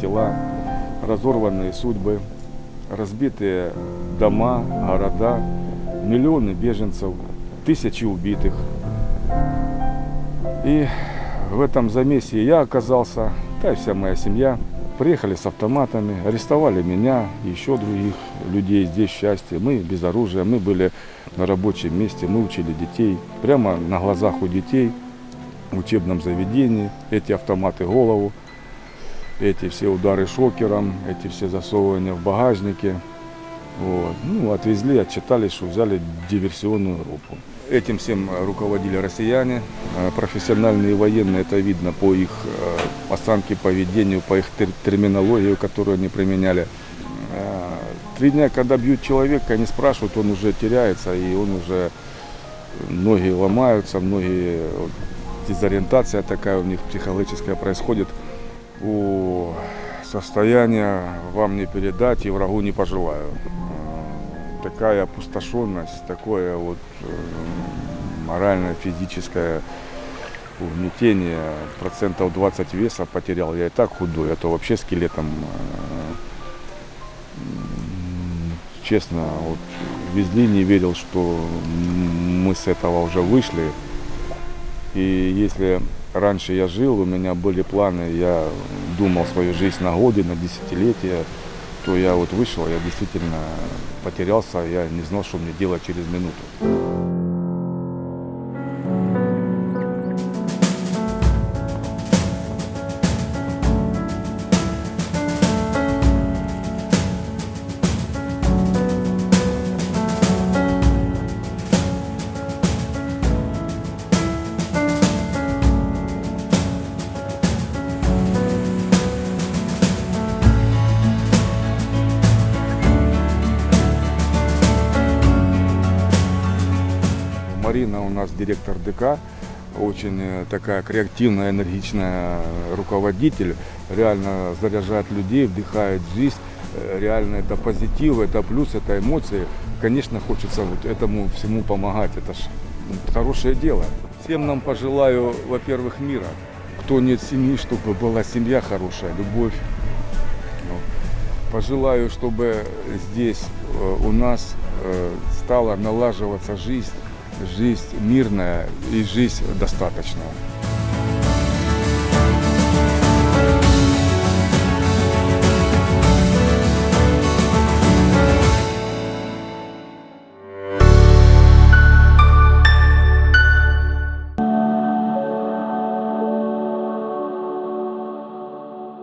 тела, разорванные судьбы, разбитые дома, города, миллионы беженцев, тысячи убитых. И в этом замесе я оказался, да и вся моя семья. Приехали с автоматами, арестовали меня и еще других людей здесь, счастье. Мы без оружия, мы были на рабочем месте, мы учили детей. Прямо на глазах у детей в учебном заведении. Эти автоматы голову, эти все удары шокером, эти все засовывания в багажнике. Вот. Ну, отвезли, отчитались, что взяли диверсионную группу. Этим всем руководили россияне, э, профессиональные военные, это видно по их э, осанке, поведению, по их тер- терминологии, которую они применяли. Э, Три дня, когда бьют человека, они спрашивают, он уже теряется, и он уже, ноги ломаются, многие, дезориентация такая у них психологическая происходит. У состояния вам не передать и врагу не пожелаю. Э, Такая опустошенность, такое вот э, моральное, физическое угнетение, процентов 20 веса потерял. Я и так худой, а то вообще скелетом, э, честно, вот везли, не верил, что мы с этого уже вышли. И если раньше я жил, у меня были планы, я думал свою жизнь на годы, на десятилетия, то я вот вышел, я действительно потерялся, я не знал, что мне делать через минуту. Марина у нас директор ДК, очень э, такая креативная, энергичная э, руководитель, реально заряжает людей, вдыхает жизнь, Э, реально это позитив, это плюс, это эмоции. Конечно, хочется вот этому всему помогать, это ж м, хорошее дело. Всем нам пожелаю, во-первых, мира. Кто нет семьи, чтобы была семья хорошая, любовь. Ну, Пожелаю, чтобы здесь у нас стала налаживаться жизнь, жизнь мирная и жизнь достаточная.